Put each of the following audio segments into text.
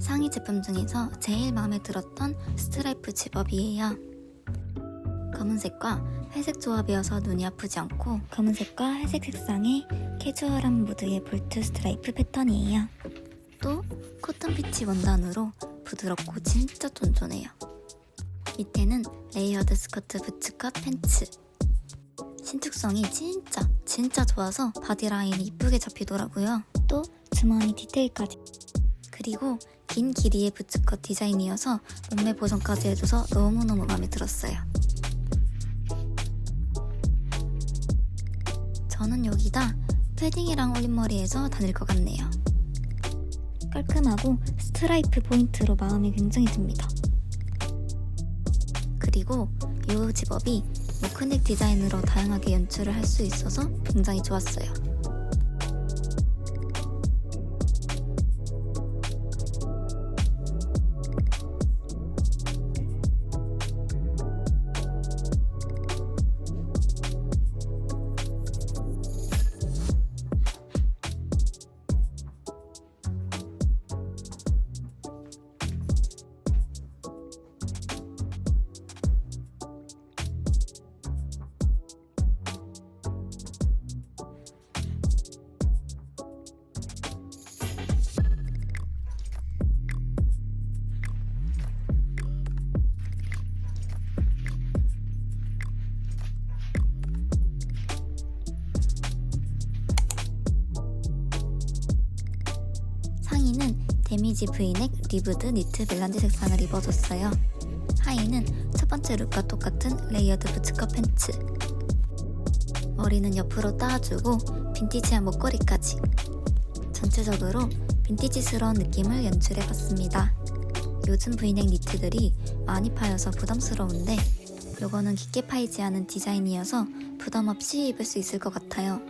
상의 제품 중에서 제일 마음에 들었던 스트라이프 집업이에요. 검은색과 회색 조합이어서 눈이 아프지 않고 검은색과 회색 색상의 캐주얼한 무드의 볼트 스트라이프 패턴이에요. 또 코튼 피치 원단으로 부드럽고 진짜 쫀쫀해요. 밑에는 레이어드 스커트 부츠컷 팬츠. 신축성이 진짜 진짜 좋아서 바디라인이 이쁘게 잡히더라고요. 또 주머니 디테일까지. 그리고 긴 길이의 부츠컷 디자인이어서 몸매 보정까지 해줘서 너무너무 마음에 들었어요. 저는 여기다 패딩이랑 올림머리에서 다닐 것 같네요. 깔끔하고 스트라이프 포인트로 마음에 굉장히 듭니다. 그리고 이 집업이 노크넥 디자인으로 다양하게 연출을 할 수 있어서 굉장히 좋았어요. 상의는 데미지 브이넥 리브드 니트 멜란지 색상을 입어줬어요. 하의는 첫 번째 룩과 똑같은 레이어드 부츠컷 팬츠. 머리는 옆으로 따주고 빈티지한 목걸이까지. 전체적으로 빈티지스러운 느낌을 연출해봤습니다. 요즘 브이넥 니트들이 많이 파여서 부담스러운데 요거는 깊게 파이지 않은 디자인이어서 부담 없이 입을 수 있을 것 같아요.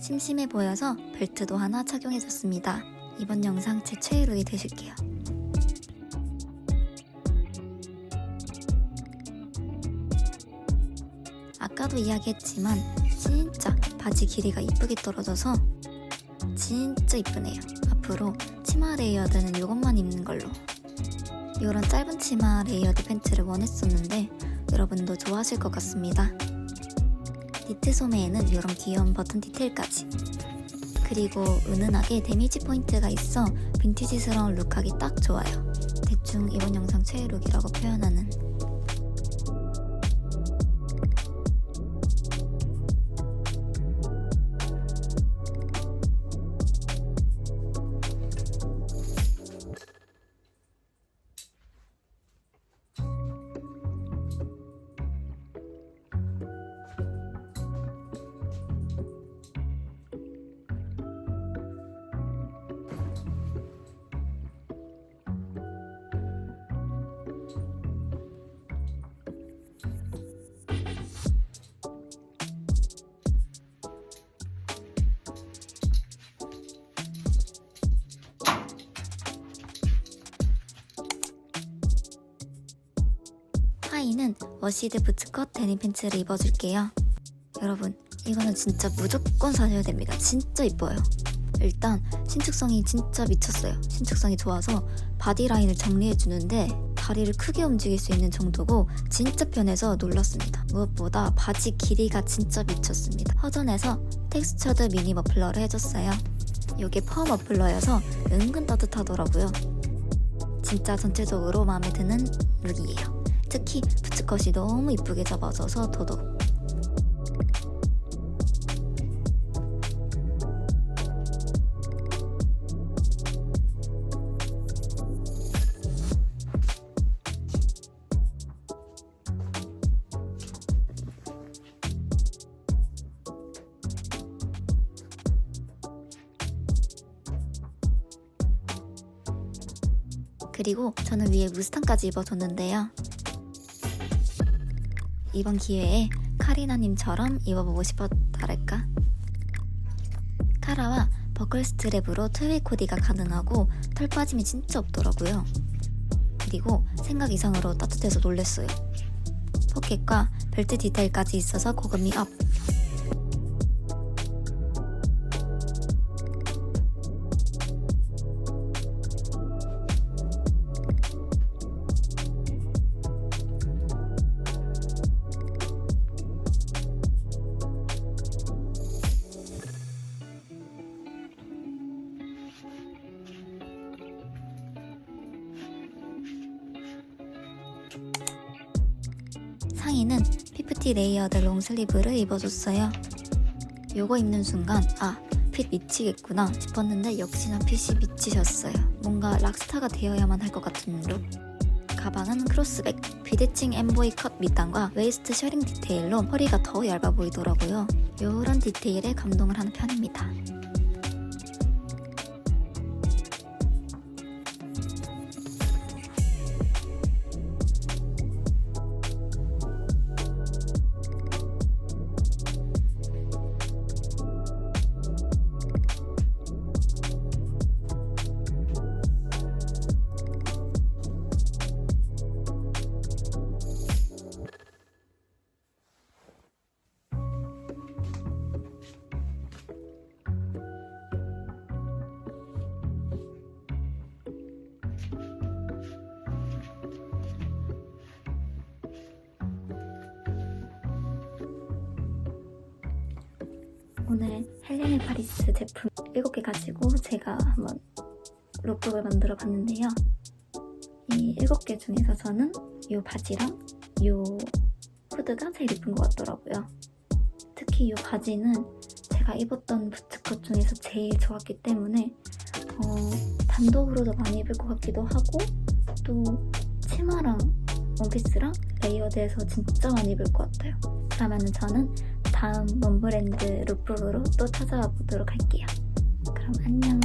심심해 보여서 벨트도 하나 착용해줬습니다. 이번 영상 제 최애룩이 되실게요. 아까도 이야기했지만 진짜 바지 길이가 이쁘게 떨어져서 진짜 이쁘네요. 앞으로 치마 레이어드는 이것만 입는 걸로. 이런 짧은 치마 레이어드 팬츠를 원했었는데 여러분도 좋아하실 것 같습니다. 니트 소매에는 이런 귀여운 버튼 디테일까지. 그리고 은은하게 데미지 포인트가 있어 빈티지스러운 룩하기 딱 좋아요. 대충 이번 영상 최애 룩이라고 표현하는. 하의는 워시드 부츠컷 데님 팬츠를 입어줄게요. 여러분, 이거는 진짜 무조건 사셔야 됩니다. 진짜 이뻐요. 일단 신축성이 진짜 미쳤어요. 신축성이 좋아서 바디 라인을 정리해주는데 다리를 크게 움직일 수 있는 정도고 진짜 편해서 놀랐습니다. 무엇보다 바지 길이가 진짜 미쳤습니다. 허전해서 텍스처드 미니 머플러를 해줬어요. 이게 펌 머플러여서 은근 따뜻하더라고요. 진짜 전체적으로 마음에 드는 룩이에요. 특히 부츠컷이 너무 이쁘게 잡아져서 더더욱 그리고 저는 위에 무스탕까지 입어줬는데요. 이번 기회에 카리나님처럼 입어보고 싶었달까? 카라와 버클 스트랩으로 트웨이 코디가 가능하고 털 빠짐이 진짜 없더라고요. 그리고 생각 이상으로 따뜻해서 놀랬어요. 포켓과 벨트 디테일까지 있어서 고급미 업. 상의는 피프티 레이어드 롱슬리브를 입어줬어요. 요거 입는 순간 아, 핏 미치겠구나 싶었는데 역시나 핏이 미치셨어요. 뭔가 락스타가 되어야만 할 것 같은 룩. 가방은 크로스백, 비대칭 엠보이 컷 밑단과 웨이스트 셔링 디테일로 허리가 더 얇아 보이더라고요. 요런 디테일에 감동을 하는 편입니다. 오늘 헬레네 파리스 제품 7개 가지고 제가 한번 룩북을 만들어 봤는데요. 이 7개 중에서 저는 이 바지랑 이 후드가 제일 이쁜 것 같더라고요. 특히 이 바지는 제가 입었던 부츠컷 중에서 제일 좋았기 때문에 어, 단독으로도 많이 입을 것 같기도 하고 또 치마랑 원피스랑 레이어드해서 진짜 많이 입을 것 같아요. 그러면은 저는 다음 원브랜드 룩북으로 또 찾아와 보도록 할게요. 그럼 안녕.